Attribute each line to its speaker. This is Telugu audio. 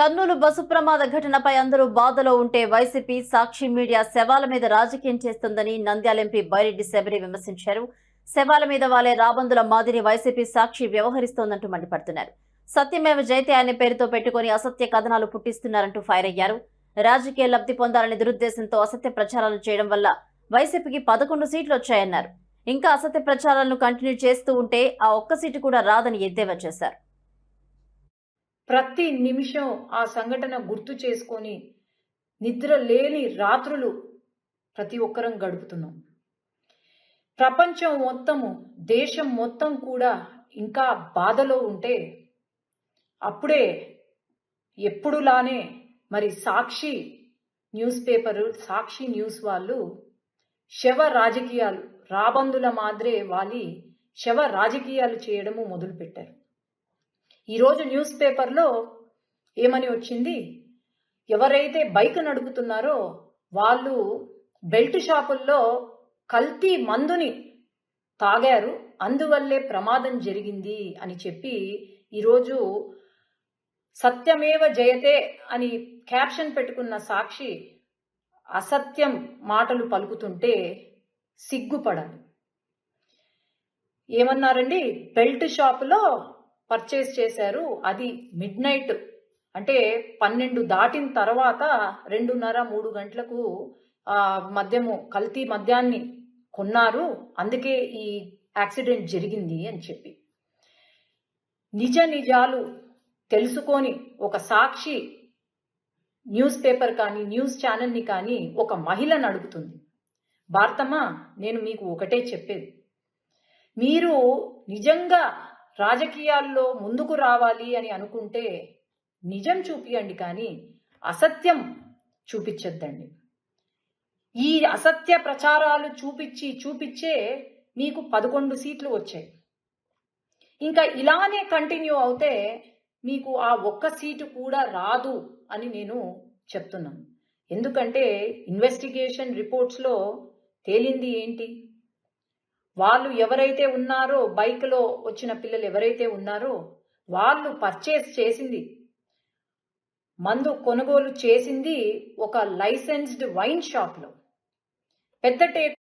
Speaker 1: కర్నూలు బస్సు ప్రమాద ఘటనపై అందరూ బాధలో ఉంటే వైసీపీ సాక్షి మీడియా శవాల మీద రాజకీయం చేస్తుందని నంద్యాల ఎంపీ బైరెడ్డి శబరి విమర్శించారు. శవాల మీద వాలే రాబందుల మాదిరి వైసీపీ సాక్షి వ్యవహరిస్తోందంటూ మండిపడుతున్నారు. సత్యమేవ జయతే అనే పేరుతో పెట్టుకుని అసత్య కథనాలు పుట్టిస్తున్నారంటూ ఫైర్ అయ్యారు. రాజకీయ లబ్ధి పొందాలనే దురుద్దేశంతో అసత్య ప్రచారాలు చేయడం వల్ల వైసీపీకి పదకొండు సీట్లు వచ్చాయన్నారు. ఇంకా అసత్య ప్రచారాలను కంటిన్యూ చేస్తూ ఉంటే ఆ ఒక్క సీటు కూడా రాదని ఎద్దేవా చేశారు.
Speaker 2: ప్రతి నిమిషం ఆ సంఘటన గుర్తు చేసుకొని నిద్ర లేని రాత్రులు ప్రతి ఒక్కరం గడుపుతున్నాం. ప్రపంచం మొత్తము దేశం మొత్తం కూడా ఇంకా బాధలో ఉంటే అప్పుడే ఎప్పుడులానే మరి Sakshi news paper Sakshi news వాళ్ళు శవ రాజకీయాలు రాబందుల మాదిరే వాలి శవ రాజకీయాలు చేయడము మొదలుపెట్టారు. ఈరోజు న్యూస్ పేపర్లో ఏమని వచ్చింది? ఎవరైతే బైక్ నడుపుతున్నారో వాళ్ళు బెల్ట్ షాపుల్లో కల్తీ మందుని తాగారు. అందువల్లే ప్రమాదం జరిగింది అని చెప్పి ఈరోజు సత్యమేవ జయతే అని క్యాప్షన్ పెట్టుకున్న సాక్షి అసత్యం మాటలు పలుకుతుంటే సిగ్గుపడను ఏమన్నారండి? బెల్ట్ షాపులో పర్చేస్ చేశారు. అది మిడ్ నైట్ అంటే పన్నెండు దాటిన తర్వాత రెండున్నర మూడు గంటలకు మద్యము కల్తీ మద్యాన్ని కొన్నారు. అందుకే ఈ యాక్సిడెంట్ జరిగింది అని చెప్పి. నిజ నిజాలు తెలుసుకొని ఒక సాక్షి న్యూస్ పేపర్ కానీ న్యూస్ ఛానల్ని కానీ ఒక మహిళను అడుగుతుంది. భారతమ్మ నేను మీకు ఒకటే చెప్పేది. మీరు నిజంగా రాజకీయాల్లో ముందుకు రావాలి అని అనుకుంటే నిజం చూపియండి కానీ అసత్యం చూపించొద్దండి. ఈ అసత్య ప్రచారాలు చూపించి చూపించే మీకు పదకొండు సీట్లు వచ్చాయి. ఇంకా ఇలానే కంటిన్యూ అవుతే మీకు ఆ ఒక్క సీటు కూడా రాదు అని నేను చెప్తున్నాను. ఎందుకంటే ఇన్వెస్టిగేషన్ రిపోర్ట్స్లో తేలింది ఏంటి? వాళ్ళు ఎవరైతే ఉన్నారో బైక్లో వచ్చిన పిల్లలు ఎవరైతే ఉన్నారో వాళ్ళు పర్చేస్ చేసింది. మందు కొనుగోలు చేసింది ఒక లైసెన్స్డ్ వైన్ షాప్లో పెద్ద టేక్